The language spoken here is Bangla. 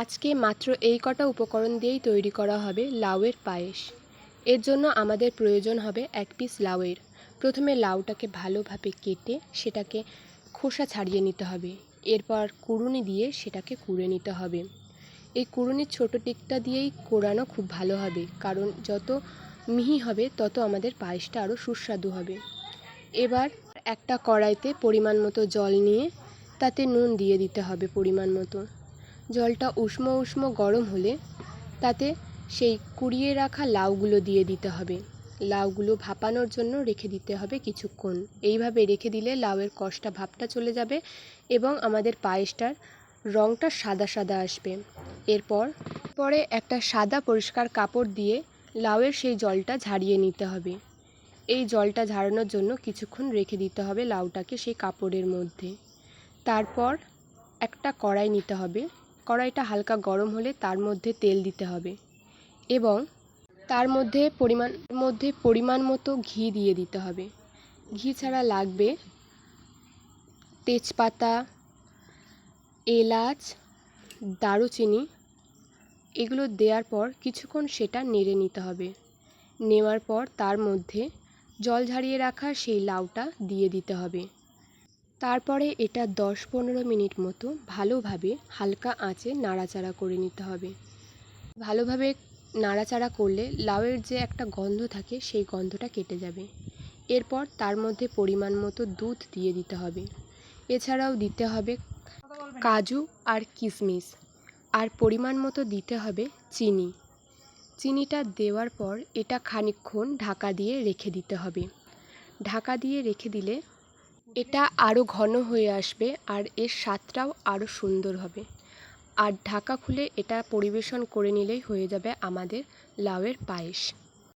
আজকে মাত্র এই কটা উপকরণ দিয়েই তৈরি করা হবে লাউয়ের পায়েস। এর জন্য আমাদের প্রয়োজন হবে এক পিস লাউয়ের। প্রথমে লাউটাকে ভালোভাবে কেটে সেটাকে খোসা ছাড়িয়ে নিতে হবে। এরপর কুড়ুনি দিয়ে সেটাকে কুড়ে নিতে হবে। এই কুড়ুনির ছোটো টিকটা দিয়েই কোড়ানো খুব ভালো হবে, কারণ যত মিহি হবে তত আমাদের পায়েসটা আরও সুস্বাদু হবে। এবার একটা কড়াইতে পরিমাণ মতো জল নিয়ে তাতে নুন দিয়ে দিতে হবে পরিমাণ মতো। জলটা উষ্ণ উষ্ণ গরম হলে তাতে সেই কুড়িয়ে রাখা লাউগুলো দিয়ে দিতে হবে। লাউগুলো ভাপানোর জন্য রেখে দিতে হবে কিছুক্ষণ। এইভাবে রেখে দিলে লাউয়ের কষটা ভাবটা চলে যাবে এবং আমাদের পায়েসটার রঙটা সাদা সাদা আসবে। এরপর পরে একটা সাদা পরিষ্কার কাপড় দিয়ে লাউয়ের সেই জলটা ঝাড়িয়ে নিতে হবে। এই জলটা ঝাড়ানোর জন্য কিছুক্ষণ রেখে দিতে হবে লাউটাকে সেই কাপড়ের মধ্যে। তারপর একটা কড়াই নিতে হবে। কড়াইটা হালকা গরম হলে তার মধ্যে তেল দিতে হবে এবং তার মধ্যে পরিমাণ মধ্যে পরিমাণ মতো ঘি দিয়ে দিতে হবে। ঘি ছাড়া লাগবে তেজপাতা, এলাচ, দারুচিনি। এগুলো দেওয়ার পর কিছুক্ষণ সেটা নেড়ে নিতে হবে। নেওয়ার পর তার মধ্যে জল ঝারিয়ে রাখা সেই লাউটা দিয়ে দিতে হবে। তারপরে এটা দশ পনেরো মিনিট মতো ভালোভাবে হালকা আঁচে নাড়াচাড়া করে নিতে হবে। ভালোভাবে নাড়াচাড়া করলে লাউয়ের যে একটা গন্ধ থাকে সেই গন্ধটা কেটে যাবে। এরপর তার মধ্যে পরিমাণ মতো দুধ দিয়ে দিতে হবে। এছাড়াও দিতে হবে কাজু আর কিশমিশ। আর পরিমাণ মতো দিতে হবে চিনি। চিনিটা দেওয়ার পর এটা খানিকক্ষণ ঢাকা দিয়ে রেখে দিতে হবে। ঢাকা দিয়ে রেখে দিলে এটা আরও ঘন হয়ে আসবে আর এর স্বাদটাও আরও সুন্দর হবে। আর ঢাকা খুলে এটা পরিবেশন করে নিলেই হয়ে যাবে আমাদের লাউয়ের পায়েস।